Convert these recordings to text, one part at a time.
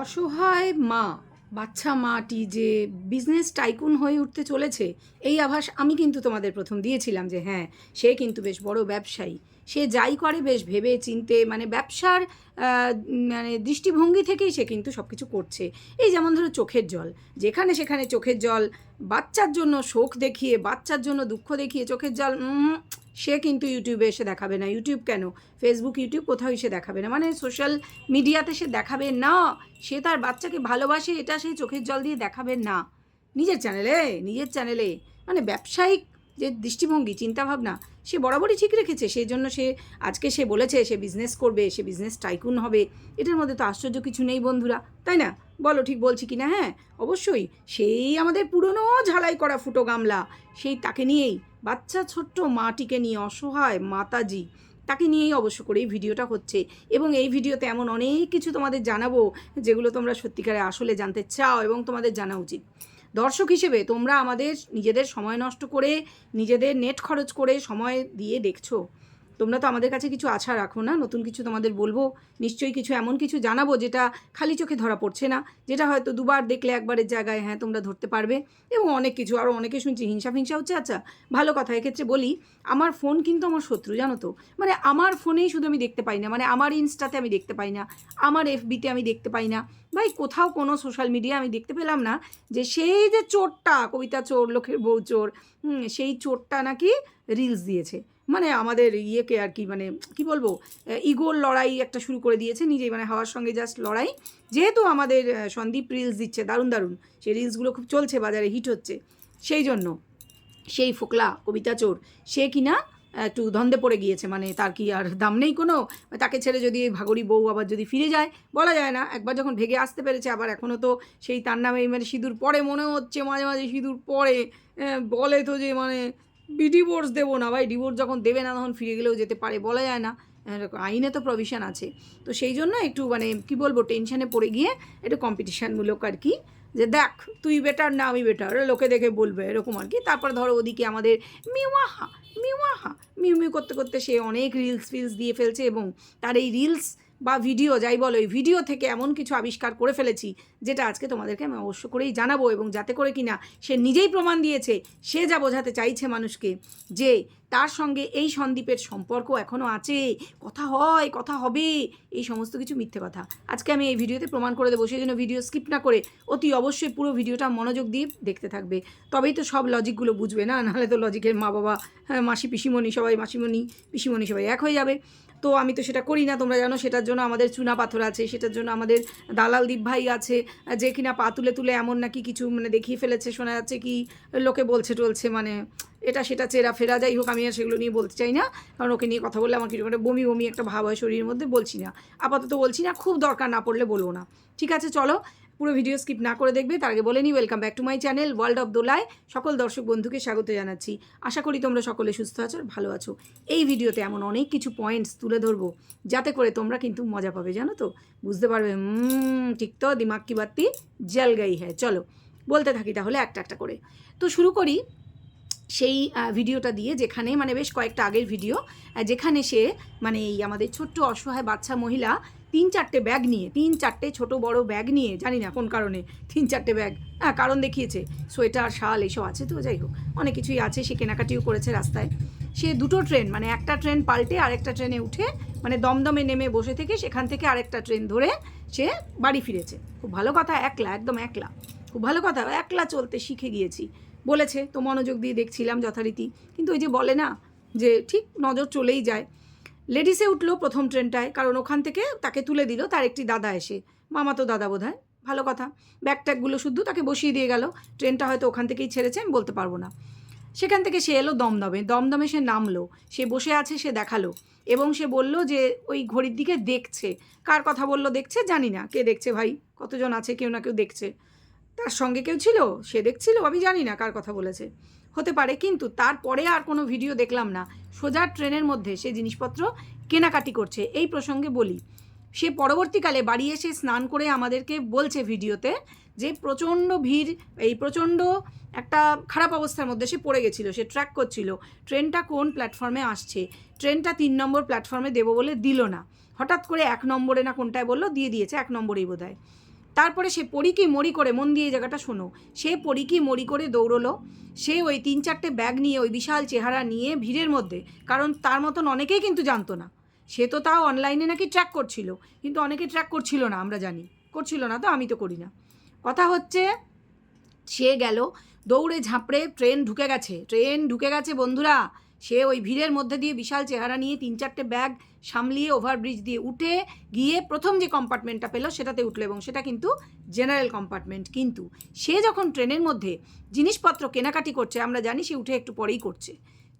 অসহায় মা, বাচ্চা মাটি যে বিজনেস টাইকুন হয়ে উঠতে চলেছে, এই আভাস আমি কিন্তু তোমাদের প্রথম দিয়েছিলাম যে হ্যাঁ সে কিন্তু বেশ বড় ব্যবসায়ী। সে যাই করে বেশ ভেবে চিনতে মানে ব্যবসার মানে দৃষ্টিভঙ্গি থেকেই সে কিন্তু সব কিছু করছে। এই যেমন ধরো চোখের জল, যেখানে সেখানে চোখের জল, বাচ্চার জন্য শোক দেখিয়ে, বাচ্চার জন্য দুঃখ দেখিয়ে চোখের জল সে কিন্তু ইউটিউবে এসে দেখাবে না। ইউটিউব কেন? ফেসবুক ইউটিউব কোথাও এসে দেখাবে না। মানে সোশ্যাল মিডিয়াতে সে দেখাবে না। সে তার বাচ্চাকে ভালোবাসে, এটা সে চোখের জল দিয়ে দেখাবে না। নিজের চ্যানেলে নিজের চ্যানেলে মানে ব্যবসায়িক যে দৃষ্টিভঙ্গি, চিন্তাভাবনা, সে বরাবরই ঠিক রেখেছে। সেই জন্য সে আজকে সে বলেছে, সে বিজনেস করবে, সে বিজনেস টাইকুন হবে। এটার মধ্যে তো আশ্চর্য কিছু নেই বন্ধুরা, তাই না? বলো, ঠিক বলছি কি না? হ্যাঁ অবশ্যই। সেই আমাদের পুরনো ঝালাই করা ফুটো গামলা, সেই তাকে নিয়েই, বাচ্চা ছোট্ট মাটিকে নিয়ে অসহায় মাতাজি, তাকে নিয়েই অবশ্য করে এই ভিডিওটা হচ্ছে। এবং এই ভিডিওতে এমন অনেক কিছু তোমাদের জানাব, যেগুলো তোমরা সত্যিকারে আসলে জানতে চাও এবং তোমাদের জানা উচিত। দর্শক হিসেবে তোমরা আমাদের নিজেদের সময় নষ্ট করে নিজেদের নেট খরচ করে সময় দিয়ে দেখছ। তোমরা তো আমাদের কাছে কিছু আশা রাখো না, নতুন কিছু তোমাদের বলব, নিশ্চয়ই কিছু এমন কিছু জানাব যেটা খালি চোখে ধরা পড়ছে না, যেটা হয়তো দুবার দেখলে একবারের জায়গায় হ্যাঁ তোমরা ধরতে পারবে এবং অনেক কিছু আরও অনেকে শুনছি হিংসা ফিংসা হচ্ছে আচ্ছা ভালো কথা, এক্ষেত্রে বলি, আমার ফোন কিন্তু আমার শত্রু, জানো তো মানে আমার ফোনেই শুধু আমি দেখতে পাই না মানে আমার ইনস্টাতে আমি দেখতে পাই না, আমার এফবিতে আমি দেখতে পাই না, ভাই কোথাও কোনো সোশ্যাল মিডিয়া আমি দেখতে পেলাম না যে সেই যে চোরটা, কবিতা চোর লোকের বউ চোর সেই চোরটা নাকি রিলস দিয়েছে। মানে আমাদের ইয়েকে আর কি মানে কি বলব ইগোর লড়াই একটা শুরু করে দিয়েছে নিজেই মানে হাওয়ার সঙ্গে জাস্ট লড়াই। যেহেতু আমাদের সন্দীপ রিলস দিচ্ছে, দারুণ দারুণ। সেই রিলসগুলো খুব চলছে, বাজারে হিট হচ্ছে। সেই জন্য সেই ফোকলা, কবিতা চোর, সে কিনা একটু ধন্দে পড়ে গিয়েছে মানে তার কি আর দাম নেই কোনো? তাকে ছেড়ে যদি এই ভাগরি বউ আবার যদি ফিরে যায়, বলা যায় না। একবার যখন ভেগে আসতে পেরেছে, আবার এখনও তো সেই তার নামে মানে সিঁদুর পরে মনে হচ্ছে মাঝে মাঝে সিঁদুর পরে বলে তো যে মানে ডিভোর্স দেবো না, ভাই। ডিভোর্স যখন দেবে না, তখন ফিরে গেলেও যেতে পারে, বলা যায় না। আইনে তো প্রভিশন আছে। তো সেই জন্য একটু মানে কি বলব টেনশনে পড়ে গিয়ে একটু কম্পিটিশানমূলক আর কি, যে দেখ, তুই বেটার না, আমি বেটার লোকে দেখে বলবে, এরকম আর কি। তারপর ধরো ওদিকে আমাদের মিওয়াহা মিওয়াহা মিউ মিউ করতে করতে সে অনেক রিলস ফিলস দিয়ে ফেলছে এবং তার এই রিলস বা ভিডিও যাই বলো এই ভিডিও থেকে এমন কিছু আবিষ্কার করে ফেলেছি যেটা আজকে তোমাদেরকে আমি অবশ্য করেই জানাব এবং যাতে করে কিনা সে নিজেই প্রমাণ দিয়েছে সে যা বোঝাতে চাইছে মানুষকে যে তার সঙ্গে এই সন্দীপের সম্পর্ক এখনও আছে কথা হয় কথা হবে এই সমস্ত কিছু মিথ্যে কথা। আজকে আমি এই ভিডিওতে প্রমাণ করে দেবো সেই জন্য ভিডিও স্কিপ না করে অতি অবশ্যই পুরো ভিডিওটা মনোযোগ দিয়ে দেখতে থাকবে। তবেই তো সব লজিকগুলো বুঝবে না নাহলে তো লজিকের মা বাবা হ্যাঁ, মাসি পিসিমণি সবাই মাসিমণি পিসিমণি সবাই এক হয়ে যাবে। তো আমি তো সেটা করি না, তোমরা জানো সেটার জন্য আমাদের চুনা পাথর আছে, সেটার জন্য আমাদের দালাল দীপ ভাই আছে, যে কিনা পা তুলে তুলে এমন নাকি কিছু মানে দেখিয়ে ফেলেছে, শোনা যাচ্ছে কি লোকে বলছে টলছে মানে এটা সেটা চেরা ফেরা, যাই হোক আমি আর সেগুলো নিয়ে বলতে চাই না, কারণ ওকে নিয়ে কথা বললে আমার কিছু একটা বমি বমি একটা ভাব হয় শরীরের মধ্যে, বলছি না, আপাতত বলছি না, খুব দরকার না পড়লে বলব না, ঠিক আছে চলো পুরো ভিডিও স্কিপ না করে দেখবে, তার আগে বলে নিই welcome back to my channel world of দোলায়। সকল দর্শক বন্ধুকে স্বাগত জানাচ্ছি। আশা করি তোমরা সকলে সুস্থ আছো আর ভালো আছো। এই ভিডিওতে এমন অনেক কিছু পয়েন্টস তুলে ধরবো, যাতে করে তোমরা কিন্তু মজা পাবে, জানো তো? বুঝতে পারবে? ঠিক তো? দিমাগ কি বাত্তি জল গাই হ্যাঁ চলো, বলতে থাকি তাহলে একটা একটা করে। তো শুরু করি সেই ভিডিওটা দিয়ে, যেখানে মানে বেশ কয়েকটা আগের ভিডিও যেখানে সে মানে এই আমাদের ছোট্ট অসহায় বাচ্চা মহিলা তিন চারটে ব্যাগ নিয়ে, তিন চারটে ছোট বড় ব্যাগ নিয়ে, জানি না কোন কারণে তিন চারটে ব্যাগ হ্যাঁ কারণ দেখিয়েছে। সোয়েটার, শাল, এইসব আছে তো, যাই হোক, অনেক কিছুই আছে, সে কেনাকাটিও করেছে রাস্তায়। সে দুটো ট্রেন মানে একটা ট্রেন পাল্টে আরেকটা ট্রেনে উঠে মানে দমদমে নেমে বসে থেকে সেখান থেকে আরেকটা ট্রেন ধরে সে বাড়ি ফিরেছে। খুব ভালো কথা, একলা, একদম একলা। খুব ভালো কথা, একলা চলতে শিখে গিয়েছি। বলেছে, তো মনোযোগ দিয়ে দেখছিলাম যথারীতি। কিন্তু ওই যে বলে না, যে ঠিক নজর চলেই যায়। লেডিসে উঠল প্রথম ট্রেনটায়, কারণ ওখান থেকে তাকে তুলে দিল, তার একটি দাদা এসে। মামা তো দাদা বোধ হয় ভালো কথা। ব্যাগ ট্যাগগুলো শুদ্ধ তাকে বসিয়ে দিয়ে গেল। ট্রেনটা হয়তো ওখান থেকেই ছেড়েছে, আমি বলতে পারব না। সেখান থেকে সে এলো দমদমে। দমদমে সে নামলো, সে বসে আছে, সে দেখাল, এবং সে বলল যে ওই ঘড়ির দিকে দেখছে। কার কথা বলল দেখছে? জানি না। কে দেখছে ভাই? কতজন আছে? কেউ না কেউ দেখছে। তার সঙ্গে কেউ ছিল? সে দেখছিল? আমি জানি না কার কথা বলেছে। হতে পারে, কিন্তু তারপরে আর কোনো ভিডিও দেখলাম না। সোজা ট্রেনের মধ্যে সে জিনিসপত্র কেনাকাটি করছে। এই প্রসঙ্গে বলি, সে পরবর্তীকালে বাড়ি এসে স্নান করে আমাদেরকে বলছে ভিডিওতে যে প্রচণ্ড ভিড়, এই প্রচণ্ড একটা খারাপ অবস্থার মধ্যে সে পড়ে গেছিল, সে ট্র্যাক করছিল। ট্রেনটা কোন প্ল্যাটফর্মে আসছে? ট্রেনটা তিন নম্বর প্ল্যাটফর্মে দেবো বলে দিল না। হঠাৎ করে এক নম্বরে না কোনটায় বলল? দিয়ে দিয়েছে এক নম্বরেই বোধ তারপরে সে পড়ি কি মরি করে, মন দিয়ে জায়গাটা শোনো, সে পড়ি কি মরি করে দৌড়লো, সে ওই তিন চারটে ব্যাগ নিয়ে, ওই বিশাল চেহারা নিয়ে ভিড়ের মধ্যে, কারণ তার মতন অনেকেই কিন্তু জানতো না। সে তো তাও অনলাইনে নাকি ট্র্যাক করছিল, কিন্তু অনেকে ট্র্যাক করছিল না, আমরা জানি। করছিল না তো, আমি তো করি না। কথা হচ্ছে, সে গেল, দৌড়ে ঝাঁপড়ে ট্রেন ঢুকে গেছে, ট্রেন ঢুকে গেছে বন্ধুরা। সে ওই ভিড়ের মধ্যে দিয়ে বিশাল চেহারা নিয়ে তিন চারটে ব্যাগ সামলিয়ে ওভারব্রিজ দিয়ে উঠে গিয়ে প্রথম যে কম্পার্টমেন্টটা পেল সেটাতে উঠল এবং সেটা কিন্তু জেনারেল কম্পার্টমেন্ট কিন্তু সে যখন ট্রেনের মধ্যে জিনিসপত্র কেনাকাটি করছে, আমরা জানি সে উঠে একটু পরেই করছে,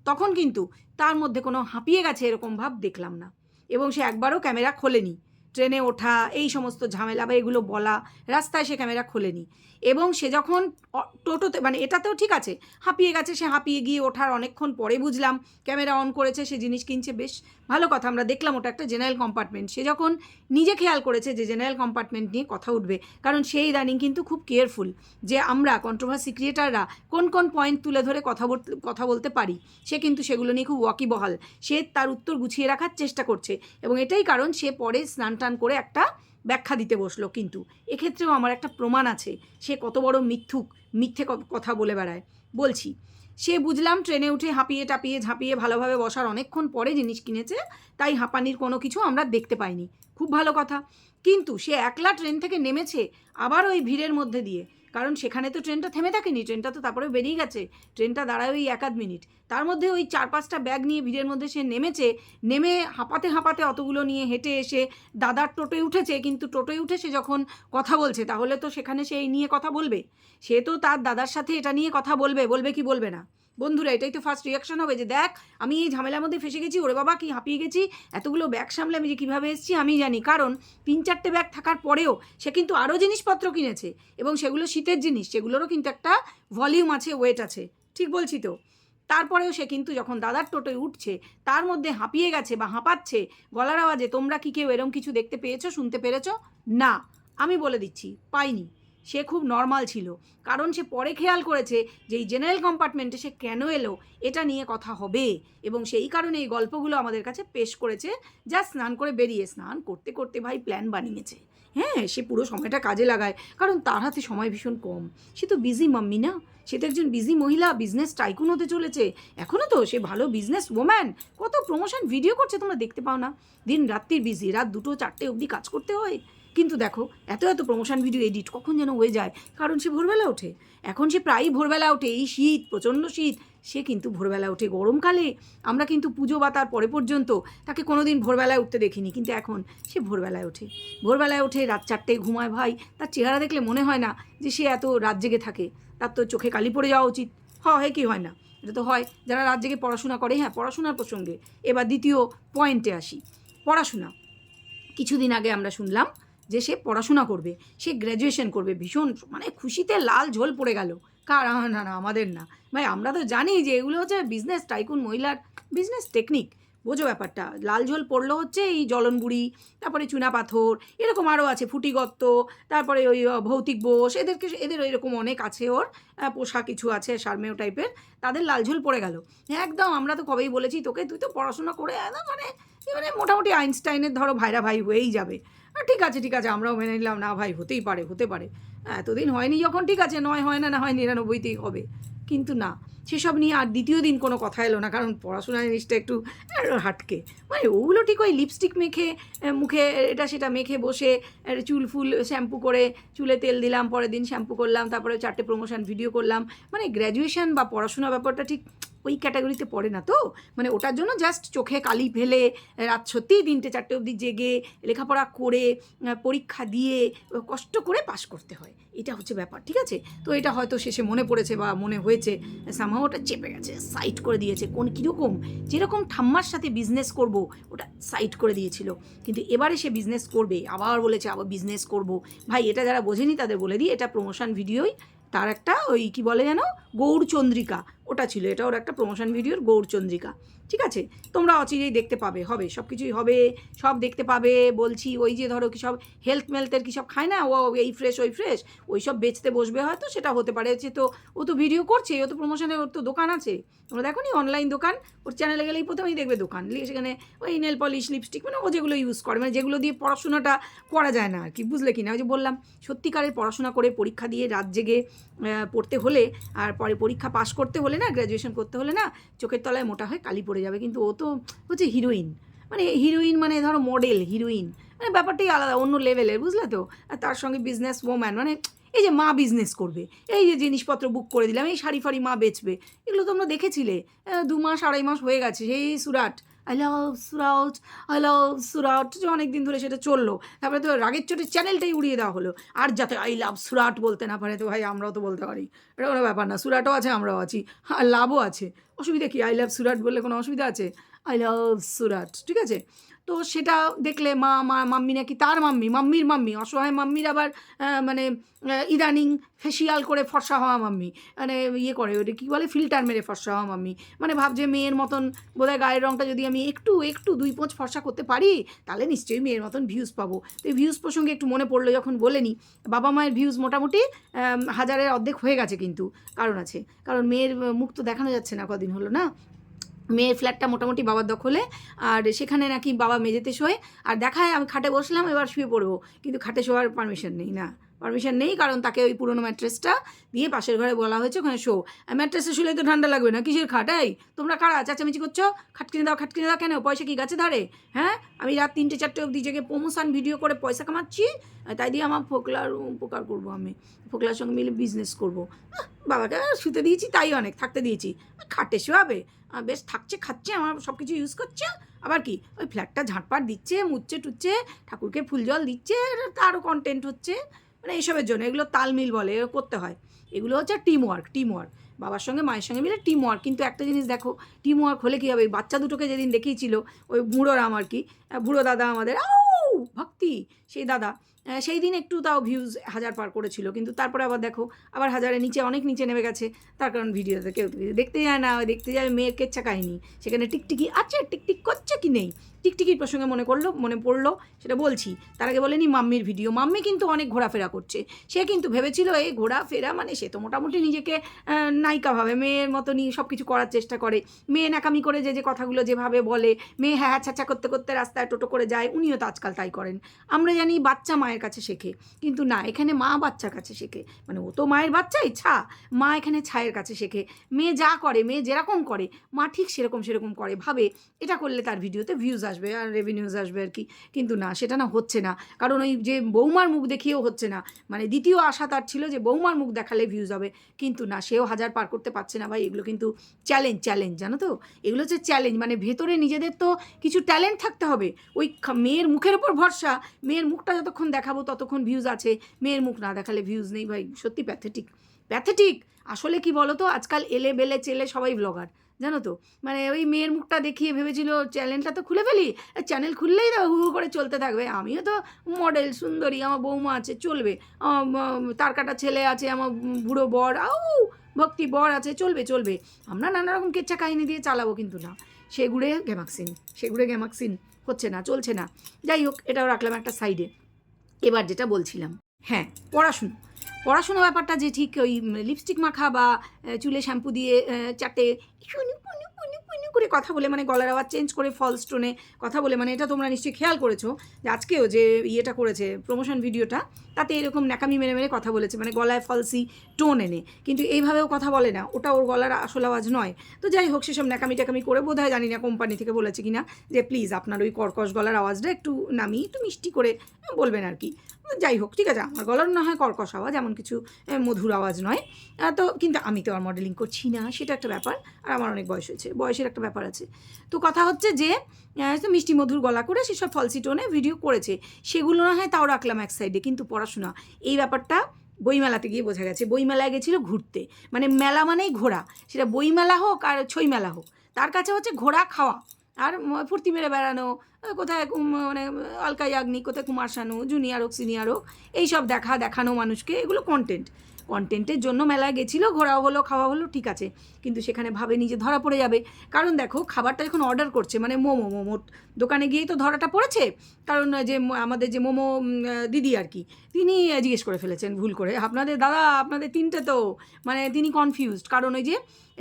তখন কিন্তু তার মধ্যে কোনো হাঁপিয়ে গেছে এরকম ভাব দেখলাম না এবং সে একবারও ক্যামেরা খোলেনি। ট্রেনে ওঠা, এই সমস্ত ঝামেলা বা এগুলো বলা, রাস্তায় সে ক্যামেরা খোলেনি। এবং সে যখন টোটোতে মানে এটাতেও ঠিক আছে, হাঁপিয়ে গেছে, সে হাঁপিয়ে গিয়ে ওঠার অনেকক্ষণ পরে বুঝলাম, ক্যামেরা অন করেছে, সে জিনিস কিনছে, বেশ ভালো কথা, আমরা দেখলাম ওটা একটা জেনারেল কম্পার্টমেন্ট। সে যখন নিজে খেয়াল করেছে যে জেনারেল কম্পার্টমেন্ট নিয়ে কথা উঠবে, কারণ সেই ইদানিং কিন্তু খুব কেয়ারফুল যে আমরা কন্ট্রোভার্সি ক্রিয়েটাররা কোন কোন পয়েন্ট তুলে ধরে কথা কথা বলতে পারি, সে কিন্তু সেগুলো নিয়ে খুব ওয়াকিবহাল সে তার উত্তর গুছিয়ে রাখার চেষ্টা করছে এবং এটাই কারণ সে পরে স্নান টান করে একটা ব্যাখ্যা দিতে বসল। কিন্তু এক্ষেত্রেও আমার একটা প্রমাণ আছে। সে কত বড় মিথ্যুক, মিথ্যে কথা বলে বেড়ায়। বলছি, সে বুঝলাম ট্রেনে উঠে হাঁপিয়ে টাপিয়ে ঝাঁপিয়ে ভালোভাবে বসার অনেকক্ষণ পরে জিনিস কিনেছে, তাই হাঁপানির কোনো কিছু আমরা দেখতে পাইনি। খুব ভালো কথা। কিন্তু সে একলা ট্রেন থেকে নেমেছে আবার ওই ভিড়ের মধ্যে দিয়ে। কারণ সেখানে তো ট্রেনটা থেমে থাকেনি, ট্রেনটা তো তারপরে বেরিয়ে গেছে, ট্রেনটা দাঁড়ায় ওই এক আধ মিনিট। তার মধ্যে ওই চার পাঁচটা ব্যাগ নিয়ে ভিড়ের মধ্যে সে নেমেছে, নেমে হাঁপাতে হাঁপাতে অতগুলো নিয়ে হেঁটে এসে দাদার টোটোয় উঠেছে, কিন্তু টোটোয় উঠে সে যখন কথা বলছে, তাহলে তো সেখানে সে এই নিয়ে কথা বলবে? সে তো তার দাদার সাথে এটা নিয়ে কথা বলবে বলবে কি বলবে না? বন্ধুরা, এটাই তো ফার্স্ট রিয়াকশন হবে যে দেখ, আমি এই ঝামেলার মধ্যে ফেসে গেছি, ওরে বাবা কি হাঁপিয়ে গেছি, এতগুলো ব্যাগ সামলে আমি যে কীভাবে এসেছি আমি জানি। কারণ তিন চারটে ব্যাগ থাকার পরেও সে কিন্তু আরও জিনিসপত্র কিনেছে এবং সেগুলো শীতের জিনিস, সেগুলোরও কিন্তু একটা ভলিউম আছে ওয়েট আছে। ঠিক বলছি তো? তারপরেও সে কিন্তু যখন দাদার টোটোয় উঠছে, তার মধ্যে হাঁপিয়ে গেছে বা হাঁপাচ্ছে, গলার আওয়াজে তোমরা কি কেউ এরম কিছু দেখতে পেয়েছ, শুনতে পেরেছ? না, আমি বলে দিচ্ছি, পাইনি। সে খুব নর্মাল ছিল। কারণ সে পরে খেয়াল করেছে যে এই জেনারেল কম্পার্টমেন্টে সে কেন এলো, এটা নিয়ে কথা হবে। এবং সেই কারণে এই গল্পগুলো আমাদের কাছে পেশ করেছে। যা স্নান করে বেরিয়ে স্নান করতে করতে ভাই প্ল্যান বানিয়েছে। হ্যাঁ সে পুরো সময়টা কাজে লাগায়। কারণ তার হাতে সময় ভীষণ কম। সে তো বিজি মাম্মি না। সে তো একজন বিজি মহিলা বিজনেস টাইকুন হতে চলেছে। এখনও তো সে ভালো বিজনেস ওম্যান কত প্রমোশন ভিডিও করছে তোমরা দেখতে পাও না। দিন রাত্রির বিজি রাত দুটো, চারটে অবধি কাজ করতে হয়। কিন্তু দেখো, এত এত প্রমোশন ভিডিও এডিট কখন যেন হয়ে যায়? কারণ সে ভোরবেলা ওঠে। এখন সে প্রায়ই ভোরবেলা ওঠে, এই শীত, প্রচণ্ড শীত। সে কিন্তু ভোরবেলা ওঠে গরমকালে। আমরা কিন্তু পুজো বা তার পরে পর্যন্ত তাকে কোনোদিন ভোরবেলায় উঠতে দেখিনি। কিন্তু এখন সে ভোরবেলায় ওঠে। ভোরবেলায় ওঠে, রাত চারটে ঘুমায় ভাই। তার চেহারা দেখলে মনে হয় না যে সে এত রাত জেগে থাকে। তার তো চোখে কালি পড়ে যাওয়া উচিত। হয় কি হয় না? এটা তো হয়, যারা রাত জেগে পড়াশোনা করে হ্যাঁ পড়াশোনার প্রসঙ্গে। এবার দ্বিতীয় পয়েন্টে আসি। পড়াশোনা। কিছুদিন আগে আমরা শুনলাম যে সে পড়াশোনা করবে, সে গ্র্যাজুয়েশন করবে, ভীষণ মানে খুশিতে লাল ঝোল পড়ে গেল। কার? না না, আমাদের না। ভাই, আমরা তো জানি যে এগুলো হচ্ছে বিজনেস টাইকুন মহিলার বিজনেস টেকনিক বোঝো ব্যাপারটা। লাল ঝোল পড়ল হচ্ছে এই জলনবুড়ি, তারপরে চুনা পাথর, এরকম আরও আছে ফুটিগত্ত, তারপরে ওই ভৌতিক বোস, এদেরকে, এদের এরকম অনেক আছে ওর পোশাক কিছু আছে, সারমেয় টাইপের তাদের লাল ঝোল পড়ে গেল। একদম, আমরা তো কবেই বলেছি, তোকে তুই তো পড়াশোনা করে মানে মানে মোটামুটি আইনস্টাইনের ধরো ভাইরা ভাই হয়েই যাবে। ঠিক আছে ঠিক আছে, আমরাও মেনে নিলাম। না ভাই, হতেই পারে, হতে পারে। এতদিন হয়নি যখন, ঠিক আছে, নয় হয় না না হয় নিরানব্বইতেই হবে। কিন্তু না, সেসব নিয়ে আর দ্বিতীয় দিন কোনো কথা এলো না, কারণ পড়াশোনা জিনিসটা একটু হাটকে। মানে ওগুলো ঠিক ওই লিপস্টিক মেখে মুখে এটা সেটা মেখে বসে চুল ফুল শ্যাম্পু করে, চুলে তেল দিলাম, পরের দিন শ্যাম্পু করলাম, তারপরে চারটে প্রমোশন ভিডিও করলাম। মানে গ্র্যাজুয়েশন বা পড়াশোনা ব্যাপারটা ঠিক ওই ক্যাটাগরিতে পড়ে না তো? মানে ওটার জন্য জাস্ট চোখে কালি ফেলে, রাত সত্যিই তিনটে চারটে অবধি জেগে, লেখাপড়া করে পরীক্ষা দিয়ে কষ্ট করে পাশ করতে হয়। এটা হচ্ছে ব্যাপার, ঠিক আছে? তো এটা হয়তো শেষে মনে পড়েছে বা মনে হয়েছে সামহাও ওটা চেপে গেছে সাইড করে দিয়েছে। কোন কীরকম? যেরকম ঠাম্মার সাথে বিজনেস করব, ওটা সাইড করে দিয়েছিল। কিন্তু এবারে সে বিজনেস করবে, আবার বলেছে, আবার বিজনেস করব। ভাই, এটা যারা বোঝেনি তাদের বলে দিই, এটা প্রমোশন ভিডিওই তার একটা ওই কি বলে যেন? গৌরচন্দ্রিকা। ওটা ছিল, এটা ওর একটা প্রমোশন ভিডিওর গৌরচন্দ্রিকা। ঠিক আছে? তোমরা অচিরেই দেখতে পাবে, হবে সব কিছুই হবে, সব দেখতে পাবে, বলছি ওই যে ধরো কি সব হেলথ মেলথের কি সব খায় না? ও এই ফ্রেশ ওই ফ্রেশ ওই সব বেচতে বসবে হয়তো, সেটা হতে পারে হচ্ছে তো, ও তো ভিডিও করছে, ও তো প্রমোশনে ওর তো দোকান আছে। তোমরা দেখো নি অনলাইন দোকান, ওর চ্যানেলে গেলেই প্রথমেই দেখবে দোকান। সেখানে ওই নেল পলিশ লিপস্টিক মানে ও যেগুলো ইউজ করে মানে যেগুলো দিয়ে পড়াশোনাটা করা যায় না আর কি, বুঝলে কি না? ওই যে বললাম, সত্যিকারের পড়াশোনা করে পরীক্ষা দিয়ে রাত জেগে পড়তে হলে, আর পরে পরীক্ষা পাশ করতে হলে না গ্র্যাজুয়েশন করতে হলে না, চোখের তলায় মোটা হয়ে কালি পড়ে যাবে। কিন্তু ও তো হচ্ছে হিরোইন মানে হিরোইন মানে ধরো মডেল হিরোইন মানে ব্যাপারটাই আলাদা, অন্য লেভেলের বুঝলে তো? আর তার সঙ্গে বিজনেস ওম্যান মানে এই যে মা বিজনেস করবে, এই যে জিনিসপত্র বুক করে দিলাম, এই শাড়ি ফাড়ি মা বেচবে, এগুলো তো আমরা দেখেছিলে। দু মাস, আড়াই মাস হয়ে গেছে, সেই Surat. I love Surat I love Surat অনেক দিন ধরে সেটা চলল। তারপরে তো রাগের চোটে চ্যানেলটাই উড়িয়ে দেওয়া হলো। আর যাতে আই লাভ সুরাট বলতে না পারে, তো ভাই আমরাও তো বলতে পারি। এটা কোনো ব্যাপার না। সুরাটও আছে, আমরাও আছি। আর লাভও আছে। অসুবিধা কি? আই লাভ সুরাট বললে কোনো অসুবিধা আছে? আই লাভ সুরাট ঠিক আছে? তো সেটা দেখলে মা মা, মাম্মি নাকি তার মাম্মি, মাম্মির মাম্মি, অসহায় মাম্মির আবার মানে ইদানিং ফেসিয়াল করে ফর্সা হওয়া মাম্মি মানে ইয়ে করে ওটা কী বলে, ফিল্টার মেরে ফর্সা হওয়া মাম্মি। মানে ভাবছে মেয়ের মতন, বোধহয় গায়ের রঙটা যদি আমি একটু একটু দুই পোঁচ ফর্সা করতে পারি, তাহলে নিশ্চয়ই মেয়ের মতন ভিউজ পাবো। তো এই ভিউজ প্রসঙ্গে একটু মনে পড়ল, যখন বলে নিই বাবা মায়ের ভিউজ মোটামুটি হাজারের অর্ধেক হয়ে গেছে কিন্তু, কারণ আছে। কারণ মেয়ের মুখ তো দেখানো যাচ্ছে না, কদিন হলো না? মেয়ের ফ্ল্যাটটা মোটামুটি বাবার দখলে, আর সেখানে নাকি বাবা মেঝেতে শোয়, আর দেখায় আমি খাটে বসলাম, এবার শুয়ে পড়ব। কিন্তু খাটে শোয়ার পারমিশন নেই, না। পারমিশন নেই, কারণ তাকে ওই পুরনো ম্যাট্রেসটা দিয়ে পাশের ঘরে বলা হয়েছে, ওখানে শো। আর ম্যাট্রেসে শুলে তো ঠান্ডা লাগবে না, কিসের খাটাই তোমরা কারা? চেঁচামেচি করছ? খাট কিনে দাও, খাট কিনে দাও কেন? পয়সা কি গাছে ধারে? হ্যাঁ? আমি রাত তিনটে, চারটে অবধি জেগে প্রমোশন ভিডিও করে পয়সা কামাচ্ছি তাই দিয়ে আমার ফোকলার উপকার করব আমি। ফোকলার সঙ্গে মিলে বিজনেস করব। বাবাকে শুতে দিয়েছি, তাই অনেক, থাকতে দিয়েছি। খাটে শোয়াবে? বেশ, থাকছে, খাচ্ছে, আমার সব কিছু ইউজ করছে। আবার কি? ওই ফ্ল্যাটটা ঝাঁটপাট দিচ্ছে, মুচ্ছে, টুচ্ছে, ঠাকুরকে ফুল জল দিচ্ছে তারও কন্টেন্ট হচ্ছে। মানে এইসবের জন্য, এগুলো তালমিল বলে এগুলো করতে হয়। এগুলো হচ্ছে টিম ওয়ার্ক টিম ওয়ার্ক বাবার সঙ্গে, মায়ের সঙ্গে মিলে টিম ওয়ার্ক কিন্তু একটা জিনিস দেখো টিম ওয়ার্ক হলে কী হবে? বাচ্চা দুটোকে যেদিন দেখিয়েছিল, ওই বুড়ো রাম আর কি বুড়ো দাদা আমাদের, আউ, ভক্তি, সেই দাদা। সেই দিন একটু তাও ভিউজ হাজার পার করেছিল। কিন্তু তারপরে আবার দেখো আবার হাজারের নিচে অনেক নিচে নেমে গেছে। তার কারণ ভিডিওতে কেউ দেখতে যায় না দেখতে যায় মেয়ের কেচ্ছা কাহিনী। সেখানে টিকটিকি আছে টিকটিক করছে কি নেই? টিকটিকির প্রসঙ্গে মনে করল মনে পড়ল সেটা বলছি। তার আগে বলেনি মাম্মির ভিডিও। মাম্মি কিন্তু অনেক ঘোরাফেরা করছে। সে কিন্তু ভেবেছিল এই ঘোরাফেরা মানে সে তো মোটামুটি নিজেকে আহ, নায়িকা ভাবে মেয়ের মতনই সব কিছু করার চেষ্টা করে। মেয়ে নাকামি করে যে যে কথাগুলো যেভাবে বলে মেয়ে হ্যাঁ হ্যাঁ ছাচ্ছা করতে করতে রাস্তায় টোটো করে যায় উনিও তো আজকাল তাই করেন। আমরা জানি বাচ্চা মায়ের কাছে শেখে। কিন্তু না, এখানে মা বাচ্চার কাছে শেখে। মানে ও তো মায়ের বাচ্চাই, ছা। মা এখানে ছায়ের কাছে শেখে। মেয়ে যা করে, মেয়ে যেরকম করে, মা ঠিক সেরকম সেরকম করে। ভাবে, এটা করলে তার ভিডিওতে ভিউজ আসবে আর রেভিনিউজ আসবে আর কি। কিন্তু না, সেটা না হচ্ছে না। কারণ ওই যে বৌমার মুখ দেখিয়েও হচ্ছে না। মানে দ্বিতীয় আশা তার ছিল যে বৌমার মুখ দেখালে ভিউজ হবে। কিন্তু না, সেও হাজার পার করতে পারছে না ভাই। এগুলো কিন্তু চ্যালেঞ্জ চ্যালেঞ্জ জানো তো? এগুলো হচ্ছে চ্যালেঞ্জ মানে ভেতরে নিজেদের তো কিছু ট্যালেন্ট থাকতে হবে। ওই মেয়ের মুখের ওপর ভরসা। মেয়ের মুখটা যতক্ষণ দেখাবো, ততক্ষণ ভিউজ আছে। মেয়ের মুখ না দেখালে ভিউজ নেই ভাই, সত্যি প্যাথেটিক প্যাথেটিক আসলে কি বলো তো আজকাল এলে বেলে চেলে সবাই ব্লগার জানো তো? মানে ওই মেয়ের মুখটা দেখিয়ে ভেবেছিল চ্যানেলটা তো খুলে ফেলি চ্যানেল খুললেই তো হু হু করে চলতে থাকবে। আমিও তো মডেল সুন্দরী, আমার বৌমা আছে, চলবে। তার কাটা ছেলে আছে, আমার বুড়ো বর, আউ, ভক্তি বর আছে, চলবে চলবে। আমরা নানা রকম কেচ্ছা কাহিনী দিয়ে চালাবো কিন্তু না। সেগুড়ে গ্যামাক্সিন সেগুড়ে গ্যামাক্সিন হচ্ছে না, চলছে না। যাই হোক, এটাও রাখলাম একটা সাইডে এবার যেটা বলছিলাম। হ্যাঁ পড়াশুনো। পড়াশুনো ব্যাপারটা যে ঠিক ওই লিপস্টিক মাখা বা চুলে শ্যাম্পু দিয়ে চাটে করে কথা বলে মানে গলার আওয়াজ চেঞ্জ করে ফলস টোনে কথা বলে মানে এটা তোমরা নিশ্চয়ই খেয়াল করেছ যে আজকেও যে ইয়েটা করেছে প্রমোশন ভিডিওটা তাতে এরকম ন্যাকামি মেরে মেরে কথা বলেছে মানে গলায় ফলসি টোন এনে। কিন্তু এইভাবেও কথা বলে না, ওটা ওর গলার আসল আওয়াজ নয়। তো যাই হোক, সেসব ন্যাকামি ট্যাকামি করে বোধ হয় জানি না কোম্পানি থেকে বলেছে কি না যে প্লিজ আপনার ওই কর্কশ গলার আওয়াজটা একটু নামিয়ে, একটু মিষ্টি করে বলবেন আর কি। যাই হোক, ঠিক আছে, আমার গলার না হয় কর্কশ আওয়াজ, এমন কিছু মধুর আওয়াজ নয়। তো কিন্তু আমি তো আর মডেলিং করছি না, সেটা একটা ব্যাপার। আর আমার অনেক বয়স হয়েছে, বয়সের একটা ব্যাপার আছে। তো কথা হচ্ছে যে মিষ্টি মধুর গলা করে সেসব ফলসি টোনে ভিডিও করেছে। সেগুলো না হয় তাও রাখলাম এক সাইডে কিন্তু পড়াশোনা। এই ব্যাপারটা বইমেলাতে গিয়ে বোঝা গেছে। বইমেলায় গেছিল ঘুরতে। মানে মেলা মানেই ঘোরা। সেটা বইমেলা হোক আর ছই মেলা হোক। তার কাছে হচ্ছে ঘোড়া খাওয়া। আর ফুর্তি মেরে বেড়ানো কোথায় মানে আলকা ইয়াগনি কোথায় কুমার শানু জুনিয়র হোক সিনিয়র হোক, এইসব দেখা, দেখানো মানুষকে এগুলো কন্টেন্ট কন্টেন্টের জন্য মেলায় গেছিল, ঘোরাও হলো, খাওয়া হলো, ঠিক আছে। কিন্তু সেখানে ভাবে নিজে ধরা পড়ে যাবে। কারণ দেখো, খাবারটা যখন অর্ডার করছে মানে মোমো মোমো, দোকানে গিয়েই তো ধরাটা পড়েছে। কারণ যে আমাদের যে মোমো দিদি আর কি, তিনি জিজ্ঞেস করে ফেলেছেন, ভুল করে। আপনাদের দাদা, আপনাদের তিনটে তো মানে তিনি কনফিউজড কারণ ওই যে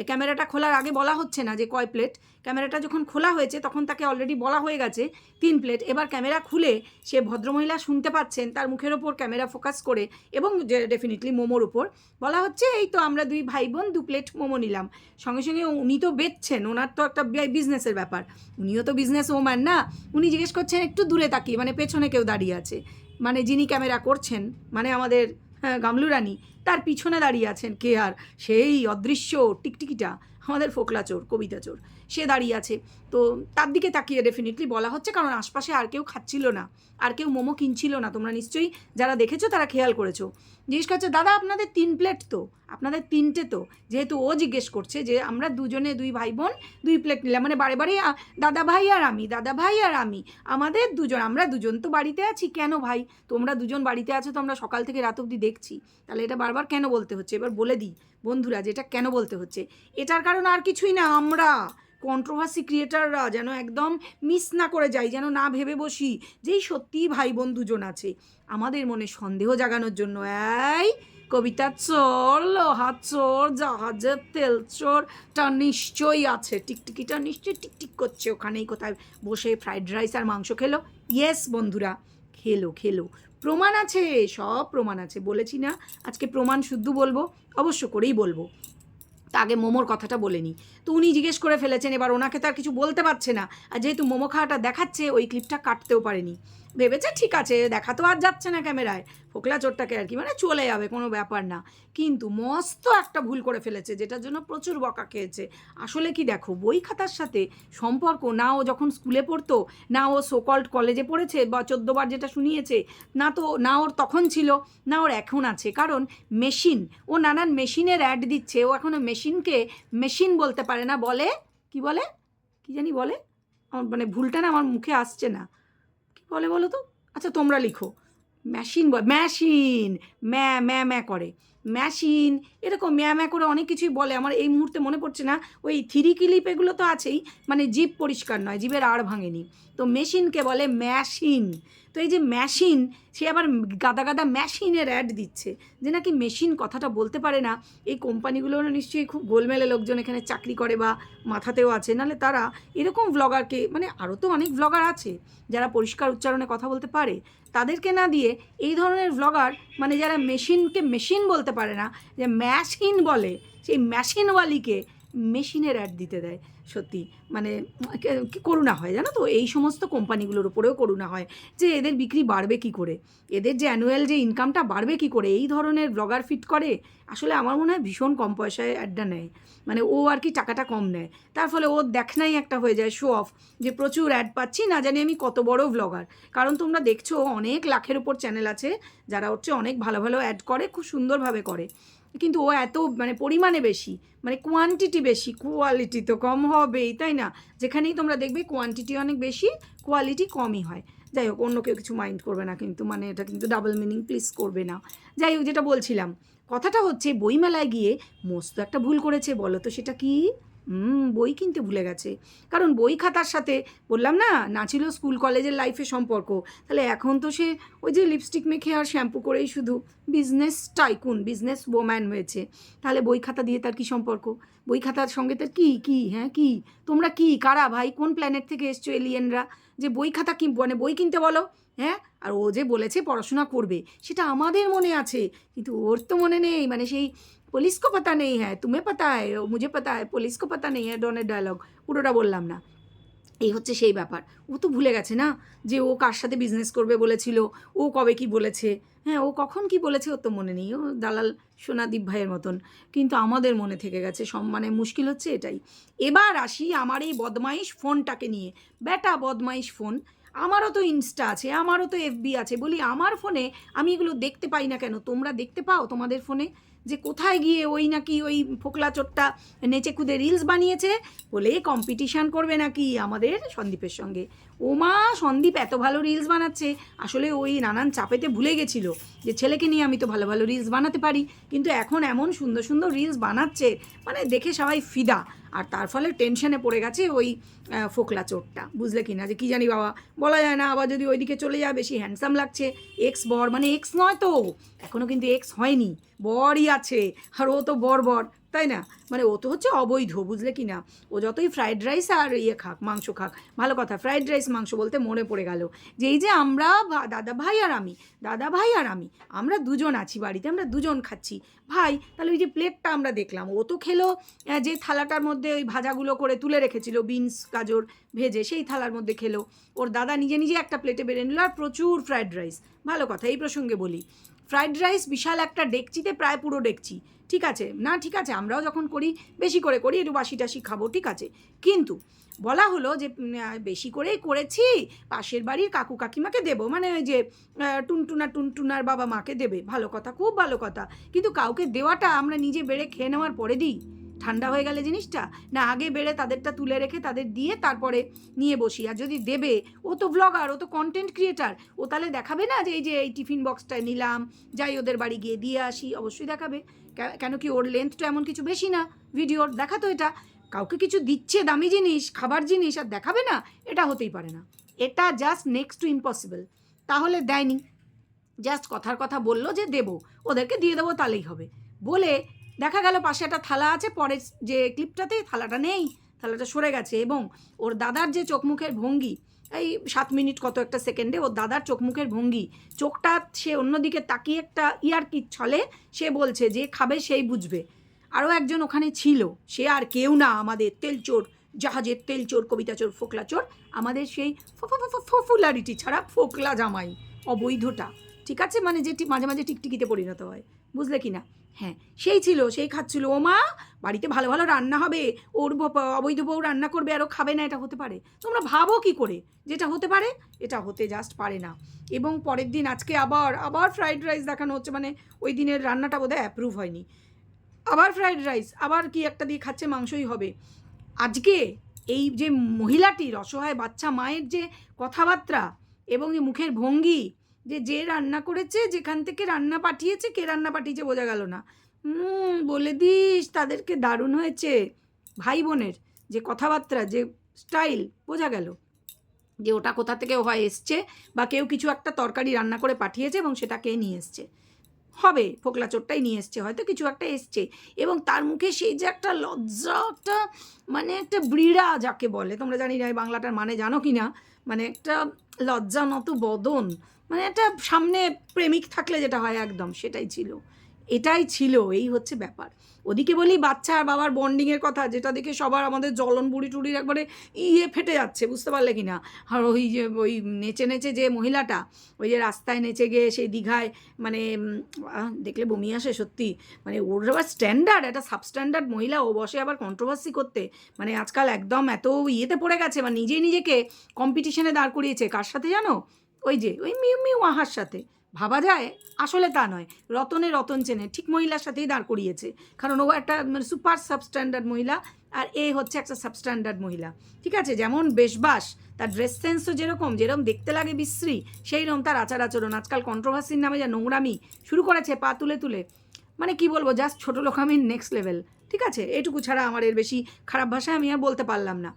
ক্যামেরাটা খোলার আগে বলা হচ্ছে না যে কয় প্লেট ক্যামেরাটা যখন খোলা হয়েছে, তখন তাকে অলরেডি বলা হয়ে গেছে, তিন প্লেট এবার ক্যামেরা খুলে, সে ভদ্রমহিলা শুনতে পাচ্ছেন, তার মুখের ওপর ক্যামেরা ফোকাস করে, এবং যে ডেফিনেটলি মোমোর উপর। বলা হচ্ছে এই তো আমরা দুই ভাই বোন দু প্লেট মোমো নিলাম। সঙ্গে সঙ্গে উনি তো বেচছেন ওনার তো একটা বিজনেসের ব্যাপার। উনিও তো বিজনেস ওম্যান না। উনি জিজ্ঞেস করছেন একটু দূরে তাকিয়ে মানে পেছনে কেউ দাঁড়িয়ে আছে? মানে যিনি ক্যামেরা করছেন মানে আমাদের হ্যাঁ, গামলু রানী তার পিছনে দাঁড়িয়ে আছেন কে আর? সেই অদৃশ্য টিকটিকিটা। আমাদের ফোকলা চোর, কবিতা চোর। সে দাঁড়িয়ে আছে। তো তার দিকে তাকিয়ে ডেফিনেটলি বলা হচ্ছে, কারণ আশপাশে আর কেউ খাচ্ছিল না। আর কেউ মোমো কিনছিল না। তোমরা নিশ্চয়ই যারা দেখেছ তারা খেয়াল করেছ। জিজ্ঞেস করছে, দাদা, আপনাদের তিন প্লেট তো? আপনাদের তিনটে তো? যেহেতু ও জিজ্ঞেস করছে যে, আমরা দুজনে দুই ভাই বোন দুই প্লেট নিলাম। মানে বারে বারে দাদা ভাই আর আমি, দাদা ভাই আর আমি। আমাদের দুজন, আমরা দুজন তো বাড়িতে আছি, কেন ভাই? তোমরা দুজন বাড়িতে আছো, তো আমরা সকাল থেকে রাত অবধি দেখছি। তাহলে এটা বারবার কেন বলতে হচ্ছে? এবার বলে দিই। বন্ধুরা যে এটা কেন বলতে হচ্ছে? এটার কারণ আর কিছুই না, আমরা কন্ট্রোভার্সি ক্রিয়েটাররা যেন একদম মিস না করে যাই, যেন না ভেবে বসি যেই সত্যিই ভাই বোন দুজন আছে। আমাদের মনে সন্দেহ জাগানোর জন্য, এই কবিতা চোর, লোহার চোর, জাহাজের তেল চোরটা নিশ্চয়ই আছে। টিকটিকিটা নিশ্চয়ই টিকটিক করছে ওখানেই, কোথায় বসে ফ্রাইড রাইস আর মাংস খেলো। ইয়েস বন্ধুরা খেলো খেলো। প্রমাণ আছে, সব প্রমাণ আছে, বলেছি না। আজকে প্রমাণ শুদ্ধ বলব, অবশ্য করেই বলব। তা আগে মোমোর কথাটা বলেনি তো উনি জিজ্ঞেস করে ফেলেছেন, এবার ওনাকে তো আর কিছু বলতে পারছে না। আর যেহেতু মোমো খাওয়াটা দেখাচ্ছে, ওই ক্লিপটা কাটতেও পারেনি। ভেবেছে, ঠিক আছে, দেখা তো আর যাচ্ছে না ক্যামেরায়। ফোকলা চোরটাকে আর কি মানে চলে যাবে, কোনো ব্যাপার না। কিন্তু মস্ত একটা ভুল করে ফেলেছে, যেটার জন্য প্রচুর বকা খেয়েছে। আসলে কি দেখো, বই খাতার সাথে সম্পর্ক, না ও যখন স্কুলে পড়তো, না ও সোকল্ড কলেজে পড়েছে, বা চোদ্দোবার যেটা শুনিয়েছে, না তো, না ওর তখন ছিল, না ওর এখন আছে। কারণ মেশিন, ও নানান মেশিনের অ্যাড দিচ্ছে, ও এখনও মেশিনকে, মেশিন বলতে পারে না, বলে, কি বলে? কি জানি বলে? আমার মানে ভুলটা না, আমার মুখে আসছে না। বলে বলো তো? আচ্ছা তোমরা লিখো। মেশিন মেশিন ম্যা ম্যা ম্যা করে। মেশিন এরকম ম্যা ম্যা করে অনেক কিছুই বলে। আমার এই মুহূর্তে মনে পড়ছে না, ওই থ্রি ক্লিপ এগুলো তো আছেই মানে জিভ পরিষ্কার নয় জিভের আড় ভাঙেনি। তো মেশিনকে বলে ম্যাশিন তো এই যে মেশিন সে আবার গাদা গাদা মেশিনের অ্যাড দিচ্ছে, যে নাকি মেশিন কথাটা বলতে পারে না। এই কোম্পানিগুলো নিশ্চয়ই খুব গোলমেলে লোকজন এখানে চাকরি করে বা মাথাতেও আছে। নাহলে তারা এরকম ভ্লগারকে মানে আরও তো অনেক ভ্লগার আছে, যারা পরিষ্কার উচ্চারণে কথা বলতে পারে। তাদেরকে না দিয়ে এই ধরনের ব্লগার মানে যারা মেশিনকে মেশিন বলতে পারে না, যে ম্যাশিন বলে, সেই মেশিনওয়ালিকে মেশিনের অ্যাড দিতে দেয়। সত্যি। মানে করুণা হয়, জানো তো? এই সমস্ত কোম্পানিগুলোর উপরেও করুণা হয় যে এদের বিক্রি বাড়বে কি করে? এদের যে অ্যানুয়াল যে ইনকামটা বাড়বে কি করে? এই ধরনের ব্লগার ফিট করে? আসলে আমার মনে হয় ভীষণ কম পয়সায় অ্যাডটা নেয়। মানে ও আর কি টাকাটা কম নেয়। তার ফলে ওর দেখনাই একটা হয়ে যায় শো অফ যে প্রচুর অ্যাড পাচ্ছি, না জানি আমি কত বড় ব্লগার কারণ তোমরা দেখছ, অনেক লাখের উপর চ্যানেল আছে, যারা হচ্ছে অনেক ভালো ভালো অ্যাড করে, খুব সুন্দরভাবে করে। কিন্তু ও এত মানে পরিমাণে বেশি মানে কোয়ান্টিটি বেশি কোয়ালিটি তো কম হবেই, তাই না? যেখানেই তোমরা দেখবে কোয়ান্টিটি অনেক বেশি কোয়ালিটি কমই হয়। যাই হোক, অন্য কেউ কিছু মাইন্ড করবে না কিন্তু মানে এটা কিন্তু ডাবল মিনিং প্লিজ করবে না। যাই হোক, যেটা বলছিলাম, কথাটা হচ্ছে বইমেলায় গিয়ে মস্ত একটা ভুল করেছে, বলো তো সেটা কি? বই কিনতে ভুলে গেছে। কারণ বই খাতার সাথে, বললাম না না ছিল স্কুল, কলেজের লাইফে সম্পর্ক। তাহলে এখন তো সে ওই যে লিপস্টিক মেখে আর শ্যাম্পু করেই শুধু বিজনেস টাইকুন বিজনেস ওম্যান হয়েছে। তাহলে বই খাতা দিয়ে তার কি সম্পর্ক? বই খাতার সঙ্গে তার কী কী হ্যাঁ কি? তোমরা কি, কারা ভাই? কোন প্ল্যানেট থেকে এসছো এলিয়েনরা যে বই খাতা কি মানে বই কিনতে বলো হ্যাঁ? আর ও যে বলেছে পড়াশোনা করবে, সেটা আমাদের মনে আছে। কিন্তু ওর তো মনে নেই মানে সেই পুলিশ কো পাতা নেই হ্যাঁ তুমি পাতা হয় মুঝে পাতা হয় পুলিশ কো পাতা নেই হ্যাঁ ডনের ডায়লগ পুরোটা বললাম না। এই হচ্ছে সেই ব্যাপার। ও তো ভুলে গেছে না যে ও কার সাথে বিজনেস করবে বলেছিল, ও কবে কি বলেছে? হ্যাঁ ও কখন কি বলেছে ওর তো মনে নেই, ও দালাল সোনাদীপ ভাইয়ের মতন। কিন্তু আমাদের মনে থেকে গেছে সব মানে মুশকিল হচ্ছে এটাই। এবার আসি আমার এই বদমাইশ ফোনটাকে নিয়ে। বেটা বদমাইশ ফোন আমারও তো ইনস্টা আছে, আমারও তো এফবি আছে, বলি আমার ফোনে আমি এগুলো দেখতে পাই না কেন? তোমরা দেখতে পাও তোমাদের ফোনে? যে কোথায় গিয়ে ওই নাকি ওই ফোকলা চোটটা নেচে কুদে রিলস বানিয়েছে বলে কম্পিটিশান করবে নাকি আমাদের সন্দীপের সঙ্গে? ও মা সন্দীপ এত ভালো রিলস বানাচ্ছে। আসলে ওই নানান চাপেতে ভুলে গেছিল যে ছেলেকে নিয়ে আমি তো ভালো ভালো রিলস বানাতে পারি। কিন্তু এখন এমন সুন্দর সুন্দর রিলস বানাচ্ছে মানে দেখে সবাই ফিদা। আর তার ফলে টেনশনে পড়ে গেছে ওই ফোকলা চোরটা। বুঝলে কি না যে কী জানি বাবা, বলা যায় না। আবার যদি ওইদিকে চলে যায়, বেশি হ্যান্ডসাম লাগছে। এক্স বর মানে এক্স নয় তো। এখনও কিন্তু এক্স হয়নি। বরই আছে। আর ও তো বর বর। তাই না? মানে ও তো হচ্ছে অবৈধ, বুঝলে কি না? ও যতই ফ্রাইড রাইস আর ইয়ে খাক, মাংস খাক, ভালো কথা ফ্রাইড রাইস মাংস বলতে মনে পড়ে গেল। যে এই যে আমরা দাদা ভাই আর আমি, দাদা ভাই আর আমি, আমরা দুজন আছি বাড়িতে, আমরা দুজন খাচ্ছি। ভাই, তাহলে ওই যে প্লেটটা আমরা দেখলাম, ও তো খেলো যে থালাটার মধ্যে ওই ভাজাগুলো করে তুলে রেখেছিল বিনস গাজর ভেজে, সেই থালার মধ্যে খেলো। ওর দাদা নিজে নিজে একটা প্লেটে বেড়ে নিল আর প্রচুর ফ্রাইড রাইস ভালো কথা, এই প্রসঙ্গে বলি। ফ্রাইড রাইস বিশাল একটা ডেকচিতে প্রায় পুরো ডেকচি। ঠিক আছে, না ঠিক আছে, আমরাও যখন করি, বেশি করে করি, একটু বাসি টাসি খাব, ঠিক আছে। কিন্তু বলা হলো যে বেশি করেই করেছি, পাশের বাড়ির কাকু কাকিমাকে দেবো মানে ওই যে টুনটুনা টুনটুনার বাবা মাকে দেবে, ভালো কথা, খুব ভালো কথা। কিন্তু কাউকে দেওয়াটা আমরা নিজে বেড়ে খেয়ে নেওয়ার পরে দিই। ঠান্ডা হয়ে গেলে জিনিসটা, না আগে বেড়ে তাদেরটা তুলে রেখে তাদের দিয়ে তারপরে নিয়ে বসি। আর যদি দেবে, ও তো ব্লগার ও তো কন্টেন্ট ক্রিয়েটার ও তাহলে দেখাবে না যে, এই যে, এই টিফিন বক্সটা নিলাম, যাই ওদের বাড়ি গিয়ে দিয়ে আসি, অবশ্যই দেখাবে। কেন কি ওর লেন্থটা এমন কিছু বেশি না? ভিডিওর দেখা তো এটা। কাউকে কিছু দিচ্ছে দামি জিনিস, খাবার জিনিস আর দেখাবে না, এটা হতেই পারে না। এটা জাস্ট নেক্সট টু ইম্পসিবল তাহলে দেয়নি। জাস্ট কথার কথা বলল যে দেবো, ওদেরকে দিয়ে দেবো তাহলেই হবে। বলে দেখা গেল পাশে একটা থালা আছে, পরের যে ক্লিপটাতে থালাটা নেই, থালাটা সরে গেছে এবং ওর দাদার যে চোখ মুখের ভঙ্গি এই সাত মিনিট কত একটা সেকেন্ডে ওর দাদার চোখ মুখের ভঙ্গি। চোখটা সে অন্যদিকে তাকিয়ে একটা ইয়ার কি ছলে সে বলছে, যে খাবে সেই বুঝবে। আরও একজন ওখানে ছিল, সে আর কেউ না, আমাদের তেলচোর, জাহাজের তেলচোর ফোকলা চোর আমাদের সেই ফফুলারিটি ছাড়া ফোকলা জামাই, অবৈধটা। ঠিক আছে? মানে যেটি মাঝে মাঝে টিকটিকিতে পরিণত হয়। বুঝলে কি না? হ্যাঁ সেই ছিল, সেই খাচ্ছিল। ও মা, বাড়িতে ভালো ভালো রান্না হবে, ওর অবৈধ বউ রান্না করবে আরও খাবে না, এটা হতে পারে। তোমরা ভাবো কি করে? যেটা হতে পারে, এটা হতে জাস্ট পারে না। এবং পরের দিন, আজকে আবার আবার ফ্রাইড রাইস দেখানো হচ্ছে মানে ওই দিনের রান্নাটা বোধহয় অ্যাপ্রুভ হয়নি। আবার ফ্রাইড রাইস আবার কি একটা দিয়ে খাচ্ছে, মাংসই হবে। আজকে এই যে মহিলাটির, অসহায় বাচ্চা মায়ের যে কথাবার্তা এবং যে মুখের ভঙ্গি যে যে রান্না করেছে, যেখান থেকে রান্না পাঠিয়েছে, কে রান্না পাঠিয়েছে বোঝা গেল না। হুম, বলে দিস, তাদেরকে দারুণ হয়েছে। ভাই বোনের যে কথাবার্তা, যে স্টাইল, বোঝা গেল। যে ওটা কোথা থেকে হয় এসছে, বা কেউ কিছু একটা তরকারি রান্না করে পাঠিয়েছে এবং সেটা কে নিয়ে এসছে। হবে, ফোকলা চোটটাই নিয়ে এসছে, হয়তো কিছু একটা এসছে। এবং তার মুখে সেই যে একটা লজ্জা, একটা মানে একটা ব্রিড়া যাকে বলে, তোমরা জানি না এই বাংলাটার মানে জানো কি না মানে একটা লজ্জা নত বদন মানে একটা সামনে প্রেমিক থাকলে যেটা হয় একদম, সেটাই ছিল। এটাই ছিল, এই হচ্ছে ব্যাপার। ওদিকে বলি বাচ্চা আর বাবার বন্ডিংয়ের কথা, যেটা দেখে সবার আমাদের জ্বলন বুড়ি টুড়ির একবারে ইয়ে ফেটে যাচ্ছে, বুঝতে পারলে কি না আর ওই যে, ওই নেচে নেচে যে মহিলাটা, ওই যে রাস্তায় নেচে গিয়ে সেই দীঘায় মানে দেখলে বমি আসে সত্যি। মানে ওর আবার স্ট্যান্ডার্ড একটা সাবস্ট্যান্ডার্ড মহিলা, ও বসে আবার কন্ট্রোভার্সি করতে। মানে আজকাল একদম এত ইয়েতে পড়ে গেছে মানে নিজেই নিজেকে কম্পিটিশনে দাঁড় করিয়েছে। কার সাথে জানো? ওই যে, ওই মিউ মিউ আহার সাথে। ভাবা যায়, আসলে তা নয়। রতনে রতন চেনে, ঠিক মহিলার সাথেই দাঁড় করিয়েছে। কারণ ও একটা মানে সুপার সাবস্ট্যান্ডার্ড মহিলা, আর এ হচ্ছে একটা সাবস্ট্যান্ডার্ড মহিলা। ঠিক আছে? যেমন বেশবাস, তার ড্রেস সেন্সও যেরকম যেরকম দেখতে লাগে বিশ্রী সেই রকম তার আচার আচরণ। আজকাল কন্ট্রোভার্সির নামে যা নোংরামি শুরু করেছে পা তুলে তুলে। মানে কি বলব জাস্ট ছোটো লোক আমি নেক্সট লেভেল ঠিক আছে? এটুকু ছাড়া আমার এর বেশি খারাপ ভাষায় আমি আর বলতে পারলাম না।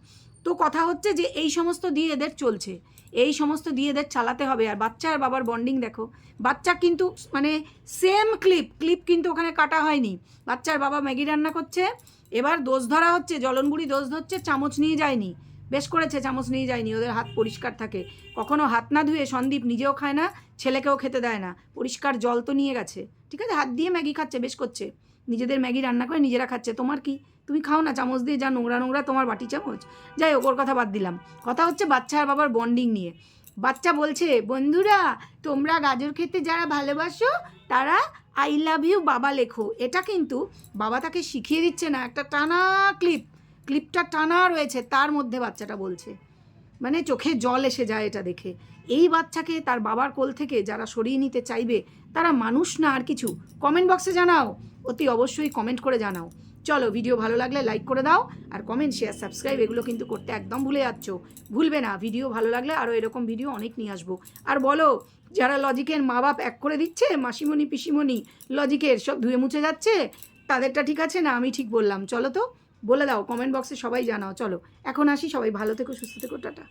তো কথা হচ্ছে যে এই সমস্ত দিয়ে এদের চলছে। এই সমস্ত দিয়ে এদের চালাতে হবে। আর বাচ্চা আর বাবার বন্ডিং দেখো। বাচ্চা কিন্তু মানে সেম ক্লিপ ক্লিপ কিন্তু ওখানে কাটা হয়নি। বাচ্চার বাবা ম্যাগি রান্না করছে। এবার দোষ ধরা হচ্ছে জলনগুড়ি দোষ ধরছে, চামচ নিয়ে যায়নি। বেশ করেছে, চামচ নিয়ে যায়নি। ওদের হাত পরিষ্কার থাকে। কখনো হাত না ধুয়ে সন্দীপ নিজেও খায় না, ছেলেকেও খেতে দেয় না। পরিষ্কার জল তো নিয়ে গেছে। ঠিক আছে? হাত দিয়ে ম্যাগি খাচ্ছে, বেশ করছে। নিজেদের ম্যাগি রান্না করে নিজেরা খাচ্ছে। তোমার কি? তুমি খাও না, চামচ দিয়ে যা, নোংরা নোংরা তোমার বাটি চামচ। যাই ওর কথা বাদ দিলাম। কথা হচ্ছে বাচ্চা আর বাবার বন্ডিং নিয়ে। বাচ্চা বলছে, বন্ধুরা, তোমরা গাজর খেতে যারা ভালোবাসো, তারা আই লাভ ইউ বাবা লেখো। এটা কিন্তু বাবা তাকে শিখিয়ে দিচ্ছে না, একটা টানা ক্লিপ ক্লিপটা টানা রয়েছে, তার মধ্যে বাচ্চাটা বলছে। মানে চোখে জল এসে যায় এটা দেখে। এই বাচ্চাকে তার বাবার কোল থেকে যারা সরিয়ে নিতে চাইবে, তারা মানুষ না আর কিছু। কমেন্ট বক্সে জানাও। অতি অবশ্যই কমেন্ট করে জানাও। চলো ভিডিও ভালো লাগলে লাইক করে দাও আর কমেন্ট শেয়ার সাবস্ক্রাইব এগুলো কিন্তু করতে একদম ভুলে যাচ্ছ। ভুলবে না ভিডিও ভালো লাগলে আরও এরকম ভিডিও অনেক নিয়ে আসব। আর বলো, যারা লজিকের মা বাপ এক করে দিচ্ছে, মাসিমণি, পিসিমণি লজিকের সব ধুয়ে মুছে যাচ্ছে, তাদেরটা ঠিক আছে না আমি ঠিক বললাম? চলো তো, বলে দাও কমেন্ট বক্সে সবাই জানাও। চলো, এখন আসি সবাই, ভালো থেকো, সুস্থ থেকো, টাটা।